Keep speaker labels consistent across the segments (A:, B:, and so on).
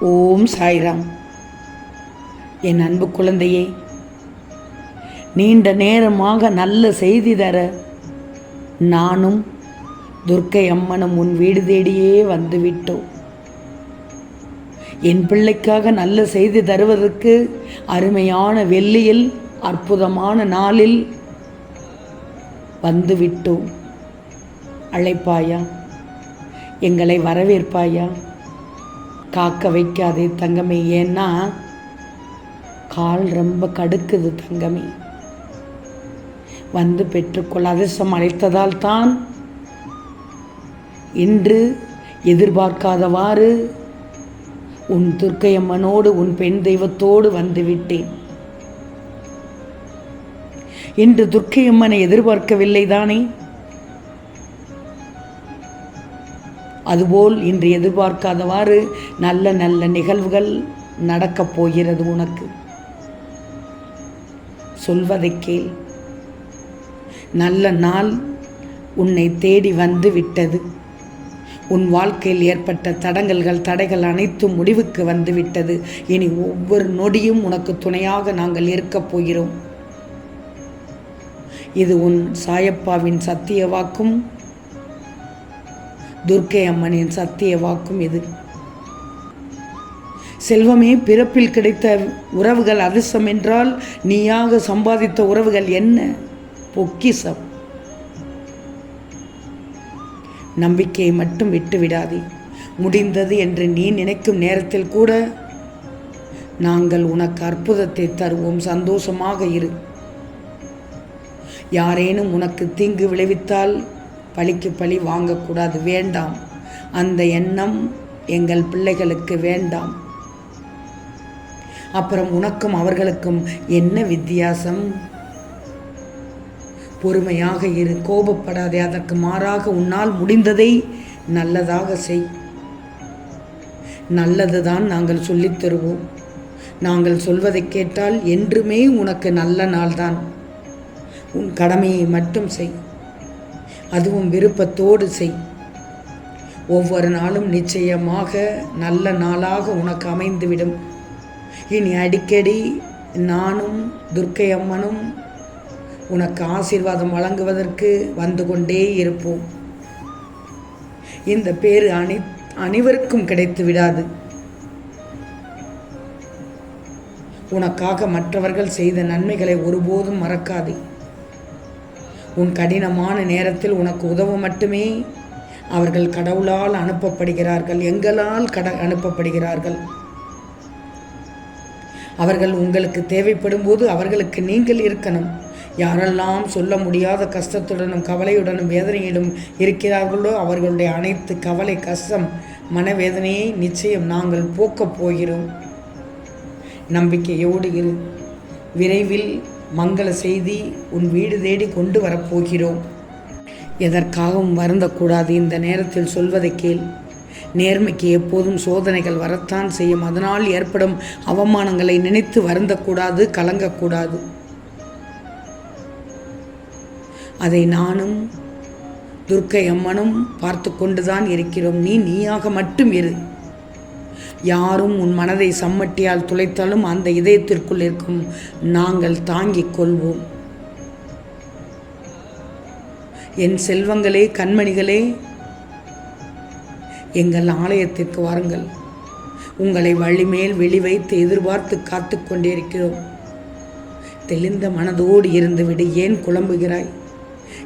A: ஓம் சாய்ராம். என் அன்பு குழந்தையே நீண்ட நேரமாக நல்ல செய்தி தர நானும் துர்க்கை அம்மனும் உன் வீடு தேடியே வந்துவிட்டோம். என் பிள்ளைக்காக நல்ல செய்தி தருவதற்கு அருமையான வெள்ளியில் அற்புதமான நாளில் வந்துவிட்டோம். அழைப்பாயா? எங்களை வரவேற்பாயா? காக்க வைக்காதே தங்கமே. ஏன்னா கால் ரொம்ப கடுக்குது தங்கமே. வந்து பெற்றுக்கொள் அதிர்ஷ்டம் அழைத்ததால் தான் இன்று எதிர்பார்க்காதவாறு உன் துர்க்கையம்மனோடு உன் பெண் தெய்வத்தோடு வந்துவிட்டேன். இன்று துர்க்கையம்மனை எதிர்பார்க்கவில்லை தானே அதுபோல் இன்று எதிர்பார்க்காதவாறு நல்ல நல்ல நிகழ்வுகள் நடக்கப் போகிறது உனக்கு. சொல்வதை கேள். நல்ல நாள் உன்னை தேடி வந்து விட்டது. உன் வாழ்க்கையில் ஏற்பட்ட தடங்கல்கள் தடைகள் அனைத்தும் முடிவுக்கு வந்து விட்டது. இனி ஒவ்வொரு நொடியும் உனக்கு துணையாக நாங்கள் இருக்கப் போகிறோம். இது உன் சாயப்பாவின் சத்திய வாக்கும். துர்க்கை அம்மனின் சத்திய வாக்கும் இது. செல்வமே பிறப்பில் கிடைத்த உறவுகள் அதிர்ஷ்டம் என்றால் நீயாக சம்பாதித்த உறவுகள் என்ன? பொக்கிசம் நம்பிக்கையை மட்டும் விட்டுவிடாதே முடிந்தது என்று நீ நினைக்கும் நேரத்தில் கூட நாங்கள் உனக்கு அற்புதத்தை தருவோம். சந்தோஷமாக இரு. யாரேனும் உனக்கு தீங்கு விளைவித்தால் பழிக்கு பழி வாங்கக்கூடாது. வேண்டாம். அந்த எண்ணம் எங்கள் பிள்ளைகளுக்கு வேண்டாம். அப்புறம் உனக்கும் அவர்களுக்கும் என்ன வித்தியாசம்? பொறுமையாக இரு. கோபப்படாதே. அதற்கு மாறாக உன்னால் முடிந்ததை நல்லதாக செய். நல்லதுதான் நாங்கள் சொல்லித் தருவோம். நாங்கள் சொல்வதை கேட்டால் என்றுமே உனக்கு நல்ல நாள்தான். உன் கடமையை மட்டும் செய். அதுவும் விருப்பத்தோடு செய். ஒவ்வொரு நாளும் நிச்சயமாக நல்ல நாளாக உனக்கு அமைந்துவிடும். இனி அடிக்கடி நானும் துர்க்கை அம்மனும் உனக்கு ஆசீர்வாதம் வழங்குவதற்கு வந்து கொண்டே இருப்போம். இந்த பேரு அனை அனைவருக்கும் கிடைத்து விடாது. உனக்காக மற்றவர்கள் செய்த நன்மைகளை ஒருபோதும் மறக்காதே. உன் கடினமான நேரத்தில் உனக்கு உதவ மட்டுமே. அவர்கள் கடவுளால் அனுப்பப்படுகிறார்கள். எங்களால் கட அனுப்பப்படுகிறார்கள். அவர்கள் உங்களுக்கு தேவைப்படும் போது அவர்களுக்கு நீங்கள் இருக்கணும். யாரெல்லாம் சொல்ல முடியாத கஷ்டத்துடனும் கவலையுடனும் வேதனையிலும் இருக்கிறார்களோ அவர்களுடைய அனைத்து கவலை கஷ்டம் மனவேதனையை நிச்சயம் நாங்கள் போக்கப் போகிறோம். நம்பிக்கையோடு இரு. விரைவில் மங்கள செய்தி உன் வீடு தேடி கொண்டு வரப்போகிறோம். எதற்காகவும் வருந்தக்கூடாது இந்த நேரத்தில் சொல்வதை கேள். நேர்மைக்கு எப்போதும் சோதனைகள் வரத்தான் செய்யும். அதனால் ஏற்படும் அவமானங்களை நினைத்து வருந்தக்கூடாது கலங்கக்கூடாது. அதை நானும் துர்க்கை அம்மனும் பார்த்து கொண்டுதான் இருக்கிறோம். நீ நீயாக மட்டும் இரு. யாரும் உன் மனதை சம்மட்டியால் துளைத்தாலும் அந்த இதயத்திற்குள் இருக்கும் நாங்கள் தாங்கிக் கொள்வோம். என் செல்வங்களே கண்மணிகளே எங்கள் ஆலயத்திற்கு வாருங்கள். உங்களை வழிமேல் வெளிவைத்து எதிர்பார்த்து காத்து கொண்டிருக்கிறோம். தெளிந்த மனதோடு இருந்துவிடு ஏன் குழம்புகிறாய்?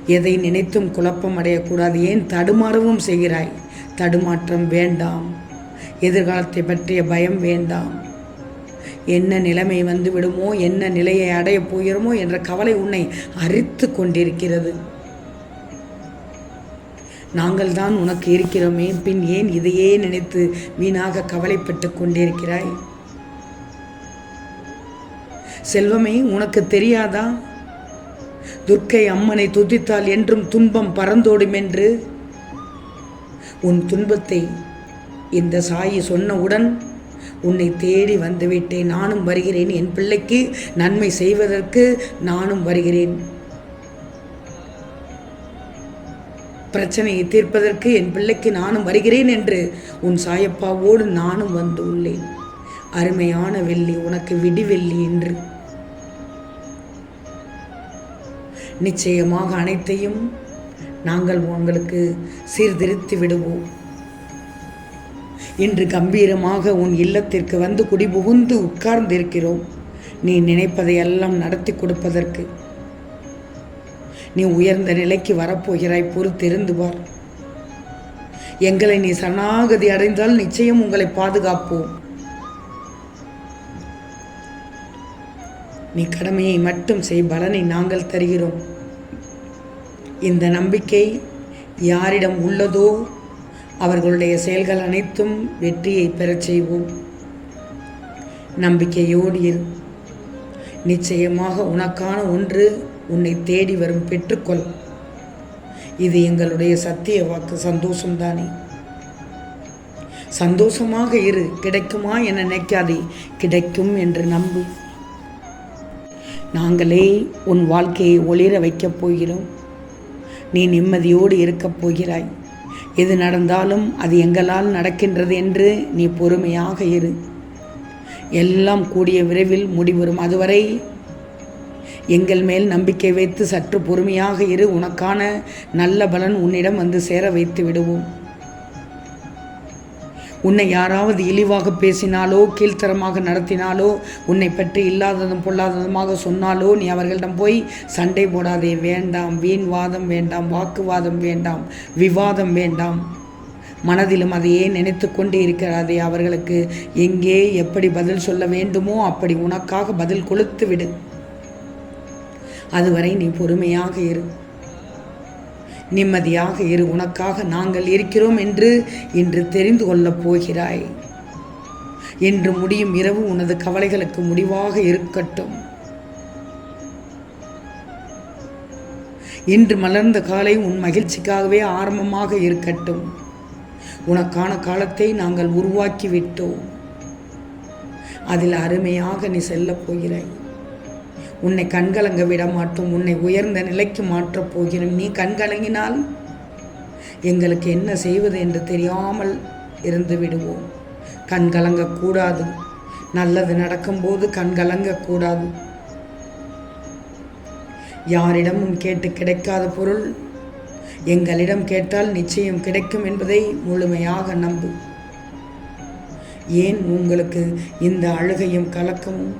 A: எதை நினைத்தும் குழப்பம் அடையக்கூடாது ஏன் தடுமாறவும் செய்கிறாய்? தடுமாற்றம் வேண்டாம். எதிர்காலத்தை பற்றிய பயம் வேண்டாம். என்ன நிலைமை வந்து விடுமோ என்ன நிலையை அடையப் போகிறோமோ என்ற கவலை உன்னை அரித்து கொண்டிருக்கிறது. நாங்கள் தான் உனக்கு இருக்கிறோமே பின் ஏன் இதையே நினைத்து வீணாக கவலைப்பட்டு கொண்டிருக்கிறாய்? செல்வமே உனக்கு தெரியாதா? துர்க்கை அம்மனை துதித்தால் என்றும் துன்பம் பறந்தோடும் என்று உன் துன்பத்தை இந்த சாயி சொன்னவுடன் உன்னை தேடி வந்துவிட்டேன். நானும் வருகிறேன். என் பிள்ளைக்கு நன்மை செய்வதற்கு நானும் வருகிறேன். பிரச்சனையை தீர்ப்பதற்கு என் பிள்ளைக்கு நானும் வருகிறேன் என்று உன் சாயப்பாவோடு நானும் வந்து உள்ளேன். அருமையான வெள்ளி உனக்கு விடிவெள்ளி என்று. நிச்சயமாக அனைத்தையும் நாங்கள் உங்களுக்கு சீர்திருத்தி விடுவோம். இன்று கம்பீரமாக உன் இல்லத்திற்கு வந்து குடிபுகுந்து உட்கார்ந்திருக்கிறோம். நீ நினைப்பதையெல்லாம் நடத்தி கொடுப்பதற்கு. நீ உயர்ந்த நிலைக்கு வரப்போகிறாய் பொறுத்திருந்து பார். எங்களை நீ சரணாகதி அடைந்தால் நிச்சயம் உங்களை பாதுகாப்போம். நீ கடமையை மட்டும் செய் பலனை நாங்கள் தருகிறோம். இந்த நம்பிக்கை யாரிடம் உள்ளதோ அவர்களுடைய செயல்கள் அனைத்தும் வெற்றியை பெறச் செய்வோம். நம்பிக்கையோடு இரு. நிச்சயமாக உனக்கான ஒன்று உன்னை தேடி வரும் பெற்றுக்கொள். இது எங்களுடைய சத்திய வாக்கு. சந்தோஷம்தானே சந்தோஷமாக இரு. கிடைக்குமா என நினைக்காதே. கிடைக்கும் என்று நம்பு. நாங்களே உன் வாழ்க்கையை ஒளிர வைக்கப் போகிறோம். நீ நிம்மதியோடு இருக்கப் போகிறாய். எது நடந்தாலும் அது எங்களால் நடக்கின்றது என்று நீ பொறுமையாக இரு. எல்லாம் கூடிய விரைவில் முடிவரும் அதுவரை எங்கள் மேல் நம்பிக்கை வைத்து சற்று பொறுமையாக இரு. உனக்கான நல்ல பலன் உன்னிடம் வந்து சேர வைத்து விடுவோம். உன்னை யாராவது இழிவாக பேசினாலோ கீழ்த்தரமாக நடத்தினாலோ உன்னை பற்றி இல்லாததும் பொல்லாததுமாக சொன்னாலோ நீ அவர்களிடம் போய் சண்டை போடாதே. வேண்டாம் வீண் வாதம் வேண்டாம் வாக்குவாதம் வேண்டாம் விவாதம் வேண்டாம். மனதிலும் அதையே நினைத்து கொண்டே இருக்கிறாதே அவர்களுக்கு. எங்கே எப்படி பதில் சொல்ல வேண்டுமோ அப்படி உனக்காக பதில் கொளுத்து விடு அதுவரை நீ பொறுமையாக இரு. நிம்மதியாக இரு உனக்காக நாங்கள் இருக்கிறோம் என்று இன்று தெரிந்து கொள்ளப் போகிறாய். இன்று முடியும் இரவு உனது கவலைகளுக்கு முடிவாக இருக்கட்டும். இன்று மலர்ந்த காலை உன் மகிழ்ச்சிக்காகவே ஆரம்பமாக இருக்கட்டும். உனக்கான காலத்தை நாங்கள் உருவாக்கிவிட்டோம். அதில் அருமையாக நீ செல்லப் போகிறாய். உன்னை கண்கலங்க விட மாட்டோம் உன்னை உயர்ந்த நிலைக்கு மாற்றப் போகிறோம் நீ கண்கலங்கினால் எங்களுக்கு என்ன செய்வது என்று தெரியாமல் இருந்து விடுவோம். கண்கலங்கக்கூடாது நல்லது நடக்கும்போது கண்கலங்கக்கூடாது யாரிடமும் கேட்டு கிடைக்காத பொருள் எங்களிடம் கேட்டால் நிச்சயம் கிடைக்கும் என்பதை முழுமையாக நம்பு. ஏன் உங்களுக்கு இந்த அழுகையும் கலக்கமும்?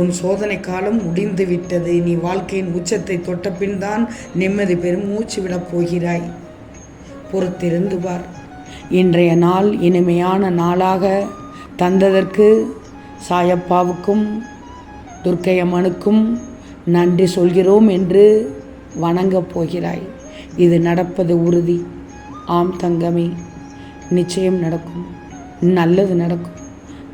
A: உன் சோதனை காலம் முடிந்து விட்டது நீ வாழ்க்கையின் உச்சத்தை தொட்டபின் தான் நிம்மதி பெரும் மூச்சு விடப் போகிறாய். பொறுத்திருந்து பார் இன்றைய நாள் இனிமையான நாளாக தந்ததற்கு சாயப்பாவுக்கும் துர்க்கையம்மனுக்கும் நன்றி சொல்கிறோம் என்று வணங்கப் போகிறாய். இது நடப்பது உறுதி. ஆம் தங்கமே நிச்சயம் நடக்கும். நல்லது நடக்கும்.